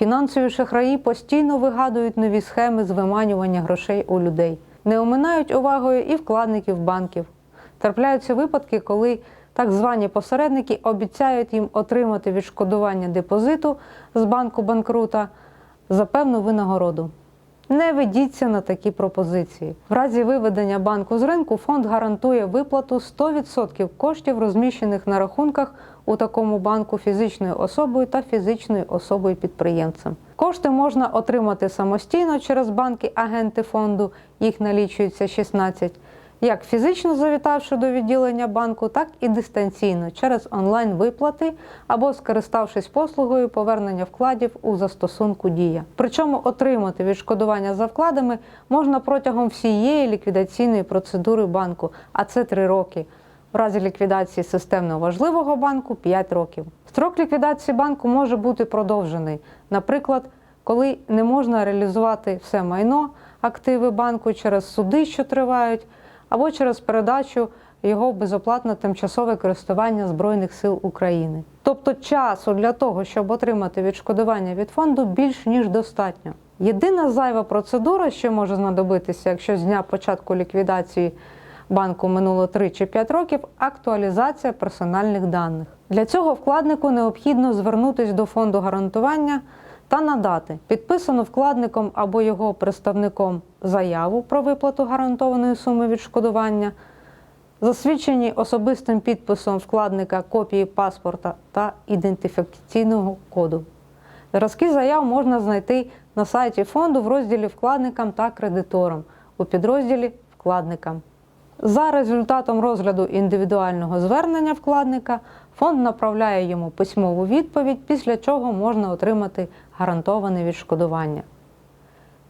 Фінансові шахраї постійно вигадують нові схеми з виманювання грошей у людей. Не оминають увагою і вкладників банків. Трапляються випадки, коли так звані посередники обіцяють їм отримати відшкодування депозиту з банку банкрута за певну винагороду. Не ведіться на такі пропозиції. В разі виведення банку з ринку фонд гарантує виплату 100% коштів, розміщених на рахунках у такому банку фізичною особою та фізичною особою підприємцем. Кошти можна отримати самостійно через банки агенти фонду, їх налічується 16, як фізично завітавши до відділення банку, так і дистанційно через онлайн-виплати або скориставшись послугою повернення вкладів у застосунку Дія. Причому отримати відшкодування за вкладами можна протягом всієї ліквідаційної процедури банку, а це 3 роки. В разі ліквідації системно важливого банку 5 років. Строк ліквідації банку може бути продовжений, наприклад, коли не можна реалізувати все майно, активи банку через суди, що тривають, або через передачу його в безоплатне тимчасове користування Збройних сил України. Тобто часу для того, щоб отримати відшкодування від фонду, більш ніж достатньо. Єдина зайва процедура, що може знадобитися, якщо з дня початку ліквідації банку минуло 3 чи 5 років, актуалізація персональних даних. Для цього вкладнику необхідно звернутися до фонду гарантування та надати підписану вкладником або його представником заяву про виплату гарантованої суми відшкодування, засвідчені особистим підписом вкладника копії паспорта та ідентифікаційного коду. Зразки заяв можна знайти на сайті фонду в розділі вкладникам та кредиторам у підрозділі вкладникам. За результатом розгляду індивідуального звернення вкладника фонд направляє йому письмову відповідь, після чого можна отримати гарантоване відшкодування.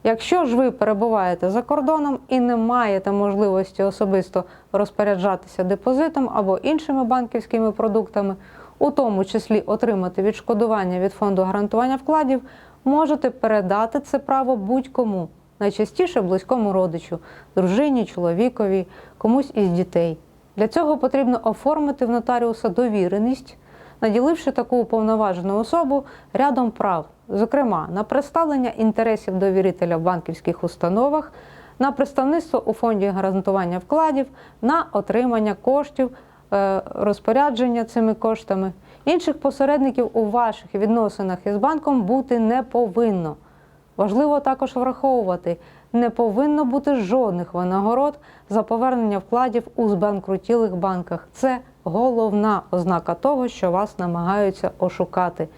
Якщо ж ви перебуваєте за кордоном і не маєте можливості особисто розпоряджатися депозитом або іншими банківськими продуктами, у тому числі отримати відшкодування від фонду гарантування вкладів, можете передати це право будь-кому, найчастіше близькому родичу, дружині, чоловікові, комусь із дітей. Для цього потрібно оформити в нотаріуса довіреність, наділивши таку уповноважену особу рядом прав, зокрема на представлення інтересів довірителя в банківських установах, на представництво у фонді гарантування вкладів, на отримання коштів, е, розпорядження цими коштами. Інших посередників у ваших відносинах із банком бути не повинно. Важливо також враховувати, не повинно бути жодних винагород за повернення вкладів у збанкрутілих банках. Це головна ознака того, що вас намагаються ошукати.